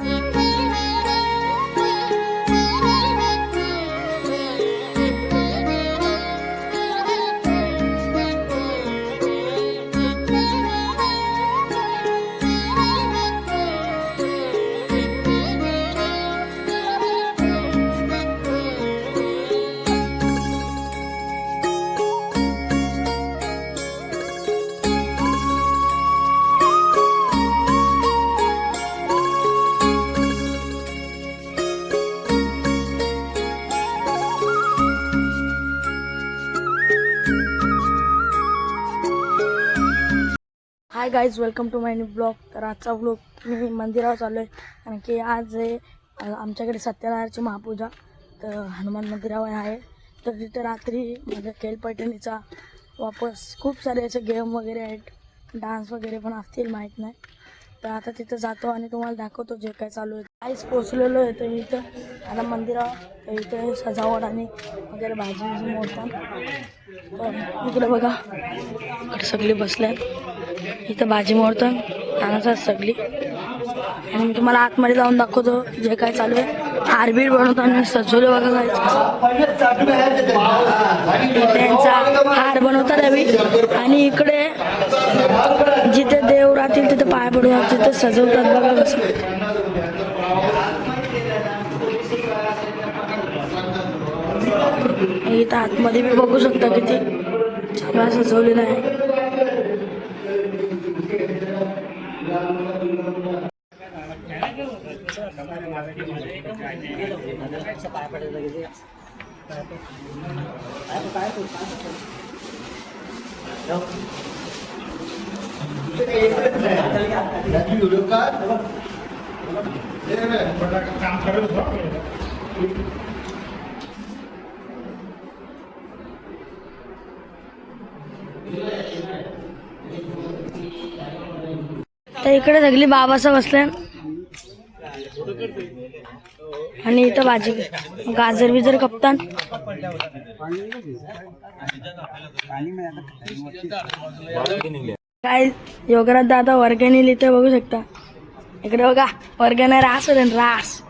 In hi guys welcome to my new blog तर आजचा blog मी मंदिरावर चाललो आहे कारण की आज आहे आमच्याकडे सत्यनारायणची महापूजा. तर हनुमान मंदिरावर आहे. तर तिथे रात्री माझ्या खेळपैठणीचा वापस खूप सारे असे गेम वगैरे आहेत. डान्स वगैरे पण असतील माहीत नाही. तर आता तिथं जातो आणि तुम्हाला दाखवतो जे काय चालू आहे. काहीच पोचलेलो आहे तर इथं. आता मंदिरावर तर इथे सजावट आणि वगैरे भाजी मोडतात. तर इकडे बघा. सगळे सगळे आहेत इथं भाजी मोडतात कानाचा सगळी. आणि मी तुम्हाला आतमध्ये जाऊन दाखवतो जे काय चालू आहे. आरबीर बनवतो आणि सजवले बघा त्यांचा हार बनवतात रवी आणि इकडे जिथे देव राहतील तिथे पाय पडून तिथे सजवतात बघा कसं. इथं आतमध्ये बी बघू शकता किती छान सजवलेलं आहे. तर इकडे सगळी बाबासा बसले. आणि इथं भाजी गाजर बिजर कपतान. काय योगराज दादा वर्गणी लिहिते बघू शकता. इकडे बघा वर्गणी रास होते रास.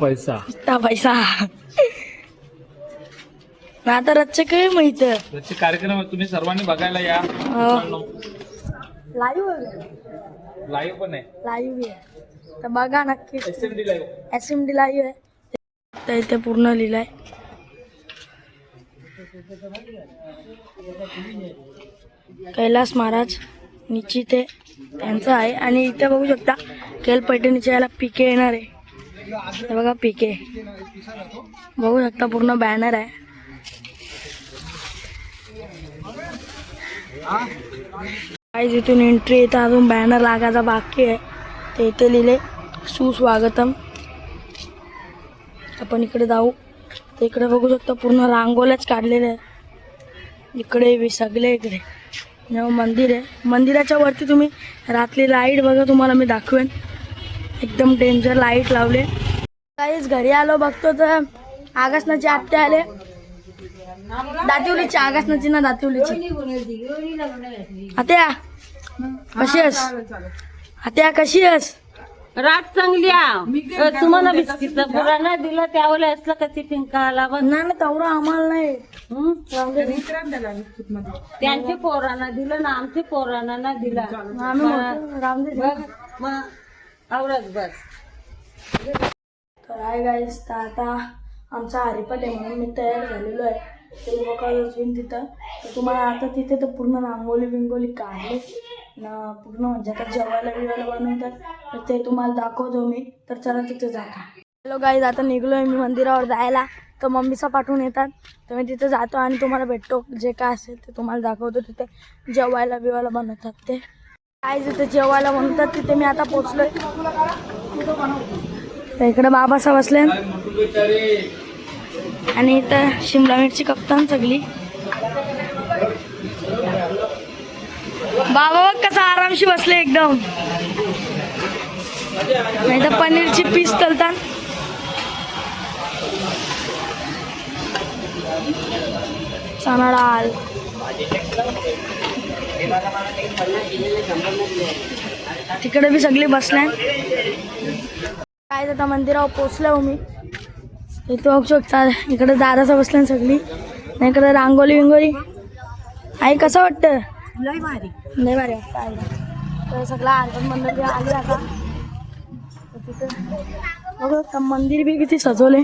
पैसा. पैसा. आता रच्चे काय माहीत? कार्यक्रम तुम्ही सर्वांनी बघायला या. लाईव्ह लाईव्ह पण आहे. लाईव्ह आहे. तर बघा नक्की. S M D live S M D live आहे. तर इथे पूर्ण लिहिलंय. कैलास महाराज निश्चित आहे. त्यांचं आहे. आणि इथे बघू शकता केल पैठणीच्या याला पिके येणार आहे. हे बघा पिके बघू शकता पूर्ण बॅनर आहे. काय जिथून एंट्री येतं अजून बॅनर लागायचा बाकी आहे. ते इथे लिहिले सुस्वागतम. आपण इकडे जाऊ. तर इकडे बघू शकतो पूर्ण रांगोल्याच काढलेल्या आहे. इकडे सगळे इकडे. मंदिर आहे. मंदिराच्या वरती तुम्ही रात्री लाइट बघा तुम्हाला मी दाखवेन. एकदम डेंजर लाइट लावले. काहीच घरी आलो बघतो तर आगासनाचे आत्या आले. दातिवलीची आगासनाची ना दातिवलीची. आत्या! कशी आहेस? आत्या कशी आहेस? रात चांगली आहे. तुम्हाला बिस्किटचा पुरा नाही दिला त्यावेळेला असलं कशी पिंका आला बघ नाही ना तेवढं आम्हाला नाही. त्यांच्या पोरांना दिलं ना आमच्या पोरांना नाही दिला. मग आवडत बस. तर आहे गाईस तर आता आमचा हरिपाठ आहे म्हणून मी तयार झालेलो आहे. ते अजून तिथं. तर तुम्हाला आता तिथे तर पूर्ण रांगोली बिंगोली काढले. ना पूर्ण म्हणजे आता जेवायला बिवायला बनवतात. तर ते तुम्हाला दाखवतो मी. तर चला तिथे जाता हॅलो गाईज आता निघलोय मी मंदिरावर जायला. तर मम्मीचा पाठवून येतात. तर मी तिथे जातो आणि तुम्हाला भेटतो. जे काय असेल ते तुम्हाला दाखवतो. तिथे जेवायला बिवायला बनवतात ते. काय जिथे जेवायला बनवतात. तिथे मी आता पोचलोय. तर इकडे बाबासा बसले आणि इथं शिमला मिरची कप्तान सगळी. बाबा बघ कसा आरामशी बसले एकदम. नाही तर पनीरची पीस तलतात. चणा डाळ. तिकडे बी सगळी बसल्या. काय आता मंदिरावर पोचलो मी इथं बघू शकता इकडे दादाचा बसल्या सगळी. नाही इकडे रांगोली विंगोली आई कसं वाटतं? लय भारी. नाही बरे काय तर सगळं आर्गन मंदिर आले आता. तिथं बघू तर मंदिर बी किती सजवले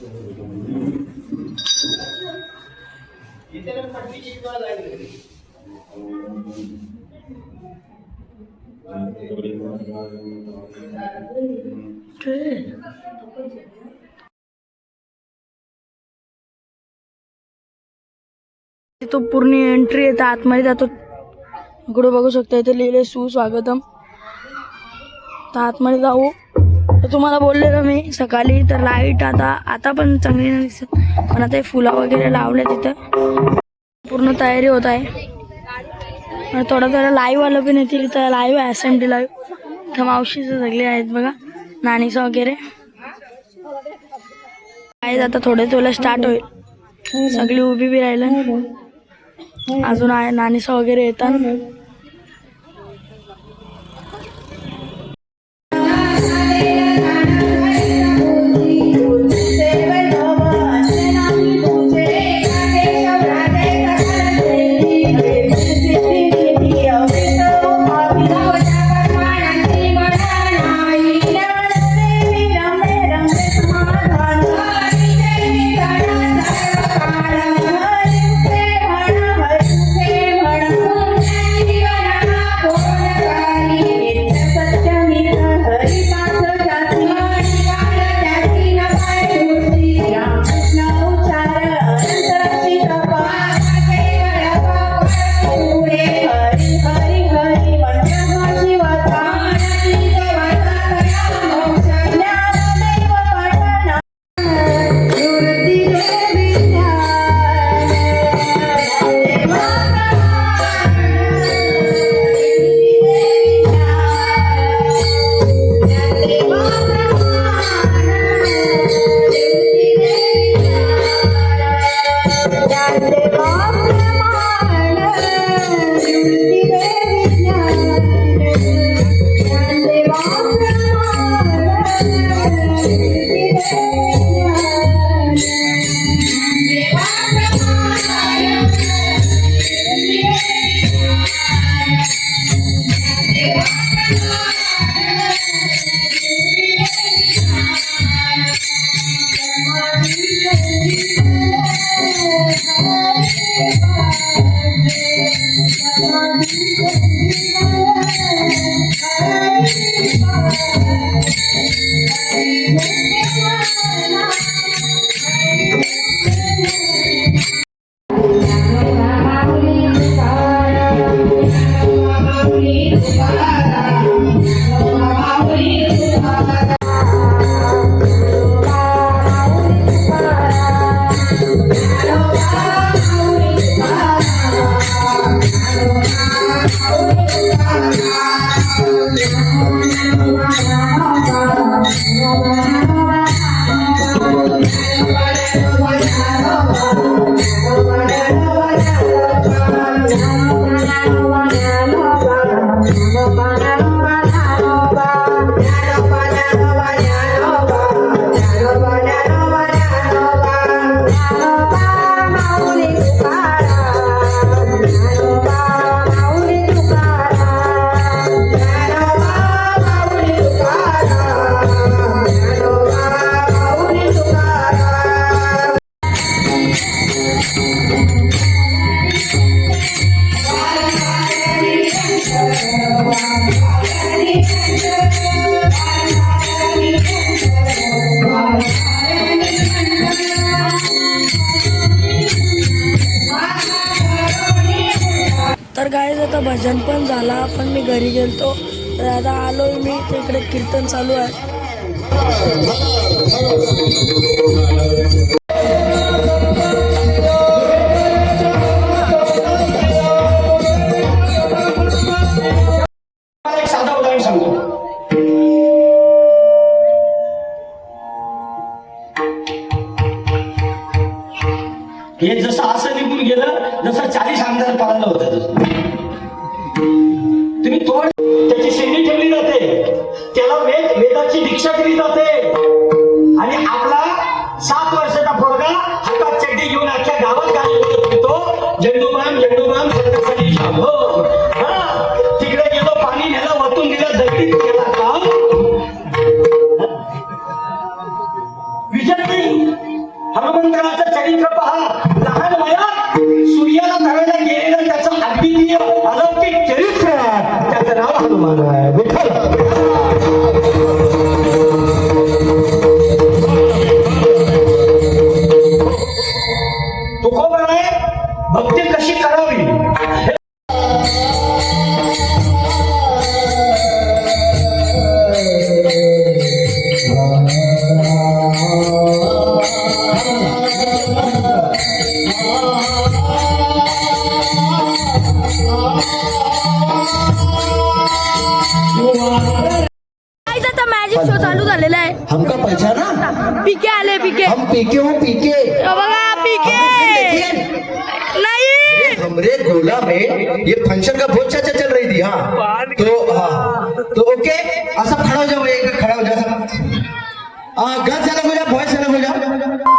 तो पूर्ण एंट्री येतं आतमध्ये जातो. इकडे बघू शकता इथे लिहिले सुस्वागतम. तर आतमध्ये जाऊ. तर तुम्हाला बोललेलं मी सकाळी तर लाइट आता आता पण चांगली नाही दिसत. पण आता हे फुला वगैरे लावले तिथं. पूर्ण तयारी होत आहे. थोडं थोडं लाईव्ह आलं पण येतील इथं. लाईव्ह आहे एस एम लाईव्ह तर मावशीचं सगळे आहेत बघा. नानीचं वगैरे. आहेत आता थोडे थोडं स्टार्ट होईल. सगळी उभी बी राहिलं. अजून आहे नानीसा वगैरे येतात. भजन पण झाला पण मी घरी गेलतो. तर आता आलो मी तिकडे कीर्तन चालू आहे. हे जसं असं निघून गेलं जसं चाळीस आमदार पाळलं होतं. पिके आले पिके. हम पीके हूँ पीके. बघा पिके. नाही. हमरे गोला में ये फंक्शन का बहुत चर्चा चल रही थी हाँ. तो हाँ. तो ओके. सब खड़ा हो जाओ एक खड़ा हो जाओ सब हाँ गन अलग हो जाओ बॉयस अलग हो जाओ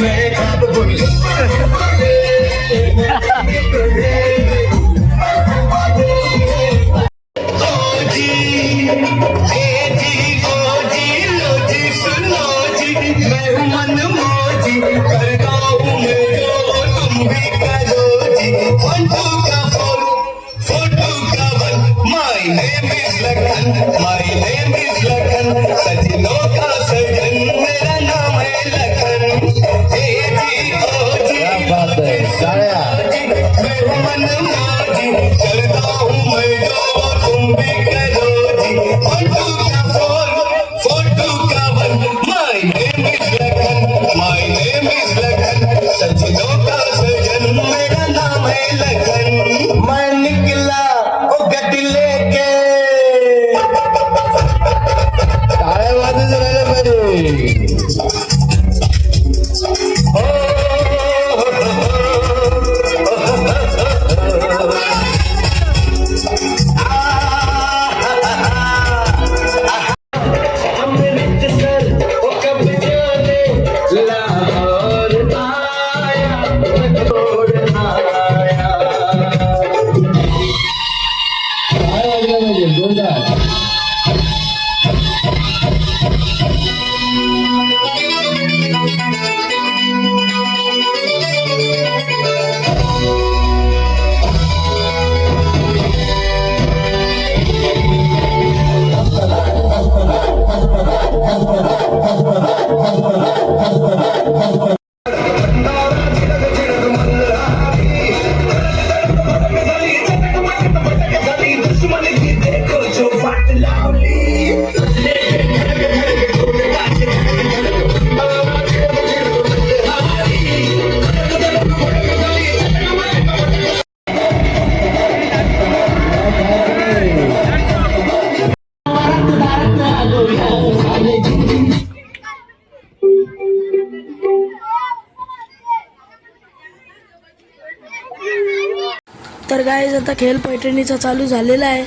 man. खेळ पैठणीचा चालू झालेला आहे.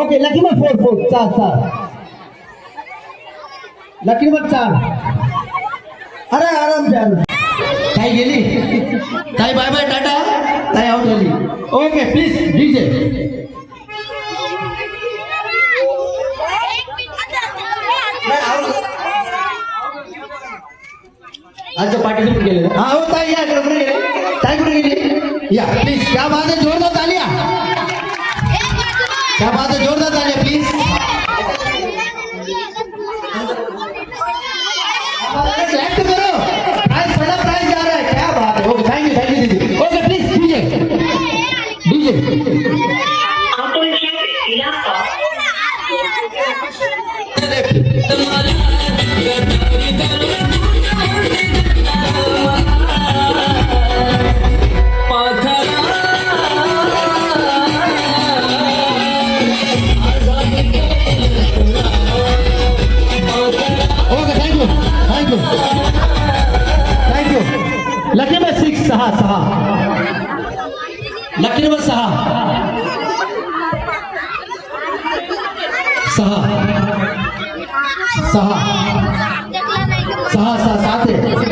ओके लकी मग फोर फोर चार चार लकी मग चार अरे आराम द्या काय गेली? काय बाय बाय टाटा. काय आउट झाली. ओके प्लीज डीजे अच्छा पार्टिसिपेट केले हा हो ताई या इकडे कुठे गेले. ताई कुठे गेली? या प्लीज क्या बात है जोरदार तालिया क्या बात है सहा. सहा. सहा सहा सात आहे.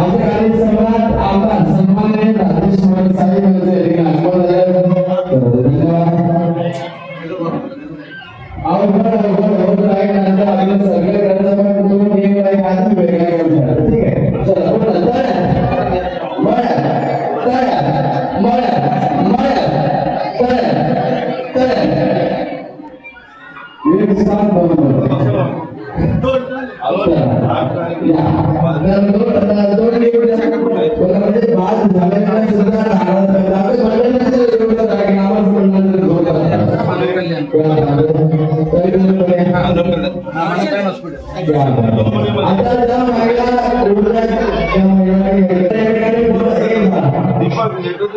आमच्या कार्यक्रमात आमदार सन्माननीय राजेश मोरे साहेब यांचे एक धन्यवाद अवघड अवघड होत आहे नंतर आपलं सगळं करता पण तो नियम आहे आधी वेगळा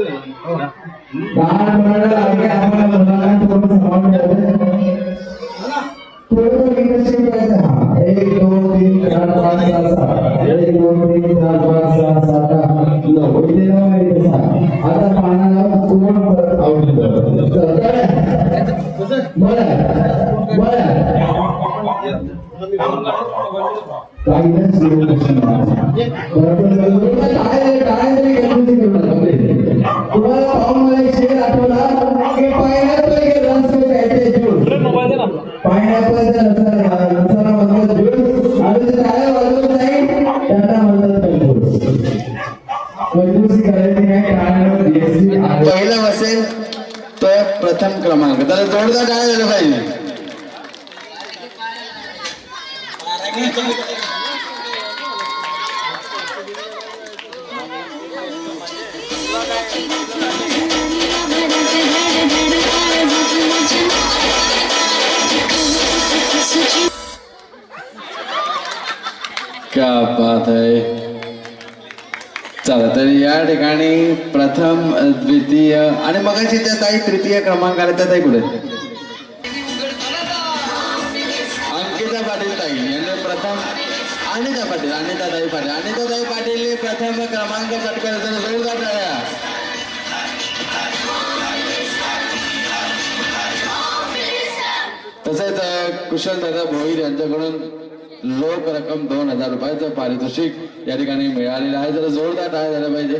एक क्या बात आहे चला तर या ठिकाणी प्रथम द्वितीय आणि मगाशी त्या ताई तृतीय क्रमांक आले त्या ताई कुठे अंकिता पाटील ताई यांनी प्रथम अनिता पाटील अनिता ताई पाटील. अनिता ताई पाटील प्रथम क्रमांक पटकन जोरदार टाळ्या तसेच कुशल दादा भोईर यांच्याकडून रोख रक्कम दोन हजार रुपयाचं पारितोषिक या ठिकाणी मिळालेलं आहे. जरा जोरदार टाळ्या झाल्या पाहिजे.